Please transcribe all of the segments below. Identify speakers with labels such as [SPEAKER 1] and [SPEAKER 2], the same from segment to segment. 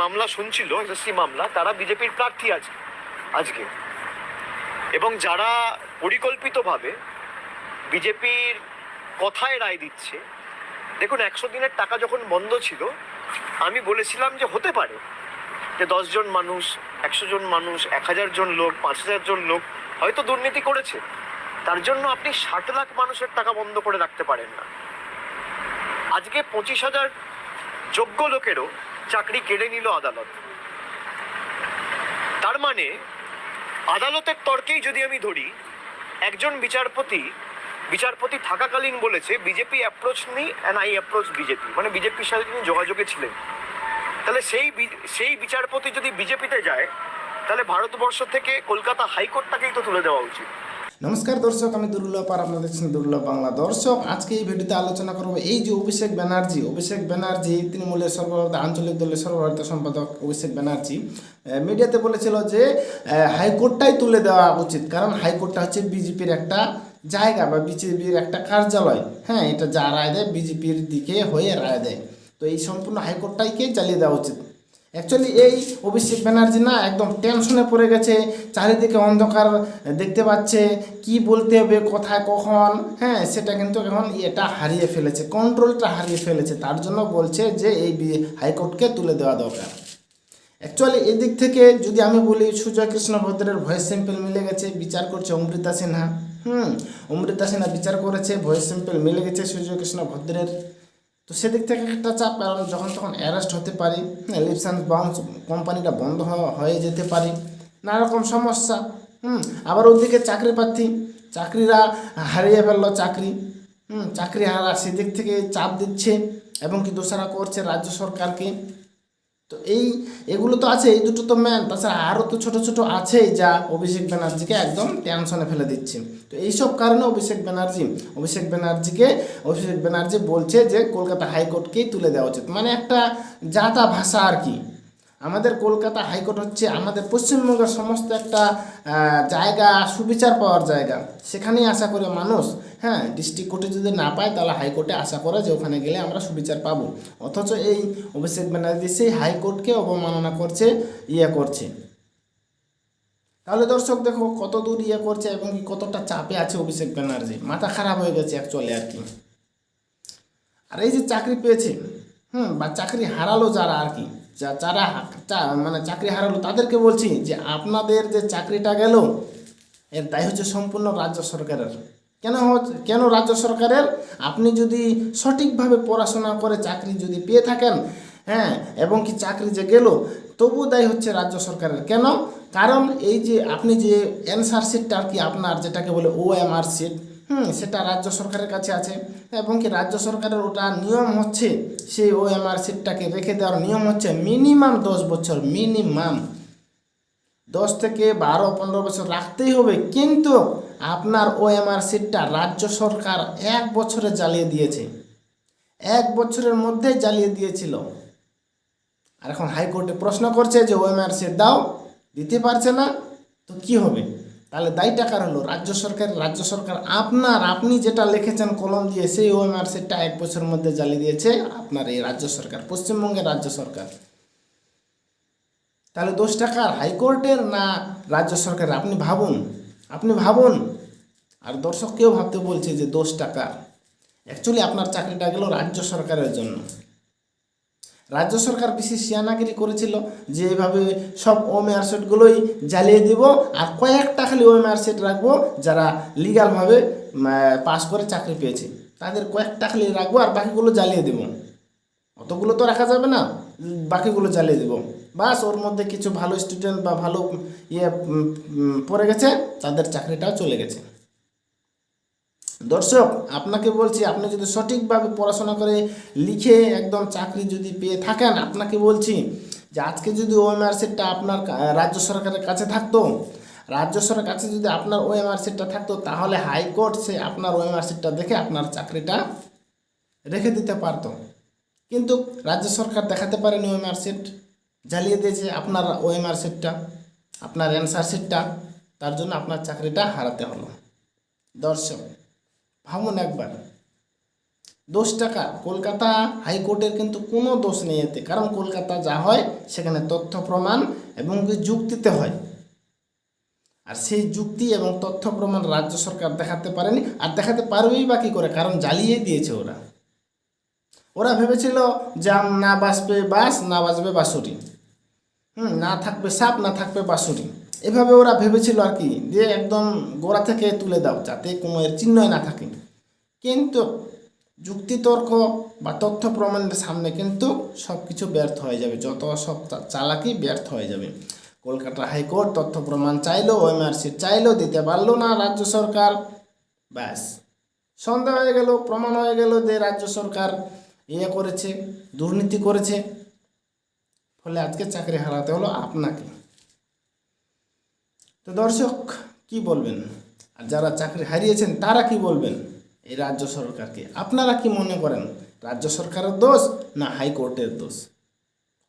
[SPEAKER 1] মামলা শুনছিল, এসএসসি মামলা, তারা বিজেপির প্রার্থী আছে আজকে। এবং যারা পরিকল্পিতভাবে বিজেপির কথায় রায় দিচ্ছে, দেখুন, একশো দিনের টাকা যখন বন্ধ ছিল, আমি বলেছিলাম যে হতে পারে যে দশজন মানুষ, একশো জন মানুষ, এক হাজার জন লোক, পাঁচ হাজার জন লোক হয়তো দুর্নীতি করেছে। তার জন্য আপনি ষাট লাখ মানুষের টাকা বন্ধ করে রাখতে পারেন না। আজকে পঁচিশ হাজার যোগ্য লোকেরও চাকরি কেড়ে নিল আদালত। তার মানে আদালতের তর্কেই যদি আমি ধরি, একজন বিচারপতি বিচারপতি থাকাকালীন বলেছে, BJP approach me and I approach BJP. মানে বিজেপির সাথে তিনি যোগাযোগে ছিলেন। তাহলে সেই সেই বিচারপতি যদি বিজেপিতে যায়, তাহলে ভারতবর্ষ থেকে কলকাতা হাইকোর্টটাকেই তো তুলে দেওয়া উচিত।
[SPEAKER 2] নমস্কার দর্শক, আমি দুর্লভ আর আপনারা দেখছেন দুর্লভ বাংলা দর্শক। আজকে এই ভিডিওতে আলোচনা করব এই যে অভিষেক ব্যানার্জি অভিষেক ব্যানার্জি, তৃণমূলের সর্বভারত আঞ্চলিক দলের সর্বভারতীয় সম্পাদক অভিষেক ব্যানার্জি মিডিয়াতে বলেছিল যে হাইকোর্টটাই তুলে দেওয়া উচিত, কারণ হাইকোর্টটা হচ্ছে বিজেপির একটা জায়গা বা বিজেপির একটা কার্যালয়। হ্যাঁ এটা যা রায় দেয়, বিজেপির দিকে হয়ে রায় দেয়। তো এই সম্পূর্ণ হাইকোর্টটাইকে চালিয়ে দেওয়া উচিত? অ্যাকচুয়ালি এই অভিষেক ব্যানার্জি না একদম টেনশনে পড়ে গেছে, চারিদিকে অন্ধকার দেখতে পাচ্ছে, কি বলতে হবে, কোথায়, কখন হ্যাঁ সেটা কিন্তু এখন এটা হারিয়ে ফেলেছে কন্ট্রোলটা হারিয়ে ফেলেছে, তার জন্য বলছে যে এই হাইকোর্টকে তুলে দেওয়া দরকার। অ্যাকচুয়ালি এদিক থেকে যদি আমি বলি সুজয় কৃষ্ণ ভদ্রের ভয়েস স্যাম্পেল মিলে গেছে, বিচার করছে অমৃতা সিনহা। হুম, অমৃতা সিনহা বিচার করেছে ভয়েস স্যাম্পেল মিলে গেছে সুজয় কৃষ্ণ ভদ্রের। তো সেদিক থেকে একটা চাপ, কারণ যখন তখন অ্যারেস্ট হতে পারি লিপসান বাউন্স কোম্পানিটা বন্ধ হয়ে যেতে পারি, নানারকম সমস্যা, হুম, আবার ওদিকে চাকরি প্রার্থী, চাকরিরা হারিয়ে ফেলল চাকরি, হুম, চাকরি হারা সেদিক থেকে চাপ দিচ্ছে এবং কি দোষারা করছে রাজ্য সরকারকে। তো এই, এগুলো তো আছে এই দুটো তো ম্যান তাছাড়া আরও তো ছোট ছোট আছেই যা অভিষেক ব্যানার্জিকে একদম টেনশনে ফেলে দিচ্ছে। তো এইসব কারণে অভিষেক ব্যানার্জি, অভিষেক ব্যানার্জিকে, অভিষেক ব্যানার্জি বলছে যে, কলকাতা হাইকোর্টকেই তুলে দেওয়া উচিত। মানে একটা জাতা ভাষা আর কি। আমাদের কলকাতা হাইকোর্ট হচ্ছে আমাদের পশ্চিমবঙ্গের সমস্ত একটা জায়গা, সুবিচার পাওয়ার জায়গা। সেখানেই আশা করে মানুষ হ্যাঁ ডিস্ট্রিক্ট কোর্টে যদি না পায় তাহলে হাইকোর্টে আশা করে যে ওখানে গেলে আমরা সুবিচার পাবো। অথচ এই অভিষেক ব্যানার্জি সেই হাইকোর্টকে অবমাননা করছে ইয়ে করছে। তাহলে দর্শক দেখো কত দূর ইয়ে করছে এবং কতটা চাপে আছে অভিষেক ব্যানার্জি। মাথা খারাপ হয়ে গেছে অ্যাকচুয়ালি আর কি। আর এই যে চাকরি পেয়েছে হুম, বা চাকরি হারালো যারা আর কি যারা মানে চাকরি হারালো তাদেরকে বলছি যে আপনাদের যে চাকরিটা গেল, এর দায় হচ্ছে সম্পূর্ণ রাজ্য সরকারের। কেন কেন রাজ্য সরকারের? আপনি যদি সঠিকভাবে পড়াশোনা করে চাকরি যদি পেয়ে থাকেন হ্যাঁ এবং কি চাকরি যে গেল তবু দায় হচ্ছে রাজ্য সরকারের। কেন? কারণ এই যে আপনি যে অ্যান্সার সিটটা আর কি আপনার যেটাকে বলে ও এম আর সিট হুম, সেটা রাজ্য সরকারের কাছে আছে। এবং কি রাজ্য সরকারের ওটা নিয়ম হচ্ছে সেই ও এম আর সিটটাকে রেখে দেওয়ার নিয়ম হচ্ছে মিনিমাম দশ বছর মিনিমাম দশ থেকে বারো, পনেরো বছর রাখতেই হবে, কিন্তু আপনার ও এম আর সিটটা রাজ্য সরকার এক বছরে জ্বালিয়ে দিয়েছে। এক বছরের মধ্যে জ্বালিয়ে দিয়েছিল। আর এখন হাইকোর্টে প্রশ্ন করছে যে ও এম আর সিট দাও, দিতে পারছে না, তো কি হবে? তাহলে দায়ী টাকার হলো রাজ্য সরকার রাজ্য সরকার আপনার, আপনি যেটা লিখেছেন কলম দিয়ে সেই ও এম আর সিটটা এক বছরের মধ্যে জ্বালিয়ে দিয়েছে আপনার এই রাজ্য সরকার, পশ্চিমবঙ্গের রাজ্য সরকার। তাহলে দোষ টাকার হাইকোর্টের না রাজ্য সরকারের? আপনি ভাবুন আপনি ভাবুন। আর দর্শক কেউ ভাবতে বলছে যে দোষ টাকা অ্যাকচুয়ালি আপনার চাকরিটা গেল রাজ্য সরকারের জন্য। রাজ্য সরকার বিশেষ সিয়ানাগিরি করেছিল যে এভাবে সব ওমেয়ার সেটগুলোই জ্বালিয়ে দিব আর কয়েকটা খালি ওমেয়ার সেট রাখব যারা লিগালভাবে পাস করে চাকরি পেয়েছে। তাদের কয়েকটা খালি রাখব আর বাকিগুলো জ্বালিয়ে দেবো। অতগুলো তো রাখা যাবে না, বাকিগুলো জ্বালিয়ে দেবো। বাস ওর মধ্যে কিছু ভালো স্টুডেন্ট বা ভালো ইয়ে পড়ে গেছে, তাদের চাকরিটাও চলে গেছে। দর্শক, আপনাকে বলছি, আপনি যদি সঠিকভাবে পড়াশোনা করে লিখে একদম চাকরি যদি পেয়ে থাকেন, আপনাকে বলছি যে আজকে যদি ওএমআর সিটটা আপনার রাজ্য সরকারের কাছে থাকতো, রাজ্য সরকারের কাছে যদি আপনার ওএমআর সিটটা থাকতো, তাহলে হাইকোর্ট সে আপনার ওএমআর সিটটা দেখে আপনার চাকরিটা রেখে দিতে পারতো। কিন্তু রাজ্য সরকার দেখাতে পারেনি ওএমআর সিট জ্বালিয়ে দিয়েছে আপনার ওএমআর সিটটা আপনার অ্যান্সার সিটটা তার জন্য আপনার চাকরিটা হারাতে হলো। দর্শক ভাবুন একবার। দোষ টাকা। কলকাতা হাইকোর্টের কিন্তু কোনো দোষ নেই এতে। কারণ কলকাতা যা হয়, সেখানে তথ্য প্রমাণ এবং যুক্তিতে হয়। আর সেই যুক্তি এবং তথ্য প্রমাণ রাজ্য সরকার দেখাতে পারেনি। আর দেখাতে পারবেই বা কী করে? কারণ জ্বালিয়ে দিয়েছে ওরা। ওরা ভেবেছিল যে না বাঁচবে বাস না বাঁচবে বাঁশুরি। হুম, না থাকবে সাপ, না থাকবে বাঁশুরি। এভাবে ওরা ভেবেছিল আর কি, যে একদম গোড়া থেকে তুলে দাও, যাতে কোনো এর চিহ্নই না থাকে। কিন্তু যুক্তিতর্ক বা তথ্য প্রমাণের সামনে কিন্তু সব কিছু ব্যর্থ হয়ে যাবে। যত সব চালাকি ব্যর্থ হয়ে যাবে। কলকাতা হাইকোর্ট তথ্য প্রমাণ চাইলো ওএমআরসি চাইলো, দিতে পারল না রাজ্য সরকার। ব্যাস। সন্দেহ হয়ে গেল, প্রমাণ হয়ে গেল যে রাজ্য সরকার ইয়ে করেছে, দুর্নীতি করেছে। ফলে আজকে চাকরি হারাতে হলো আপনাকে। তো দর্শক, কি বলবেন? আর যারা চাকরি হারিয়েছেন, তারা কি বলবেন এই রাজ্য সরকারকে? আপনারা কি মনে করেন, রাজ্য সরকারের দোষ না হাইকোর্টের দোষ?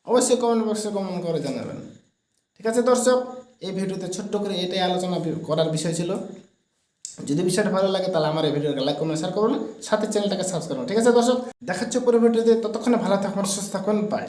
[SPEAKER 2] অবশ্যই কমেন্ট বক্সে কমেন্ট করে জানাবেন। ঠিক আছে দর্শক, এই ভিডিওতে ছোট্ট করে এটাই আলোচনা করার বিষয় ছিল। যদি বিষয়টা ভালো লাগে, তাহলে আমার এই ভিডিওকে লাইক কমেন্ট শেয়ার করুন। সাথে চ্যানেলটাকে সাবস্ক্রাইব করুন। ঠিক আছে দর্শক, দেখাচ্ছ পরে ভিডিওতে ততক্ষণে ভালো থাকুন, সুস্থ থাকুন বাই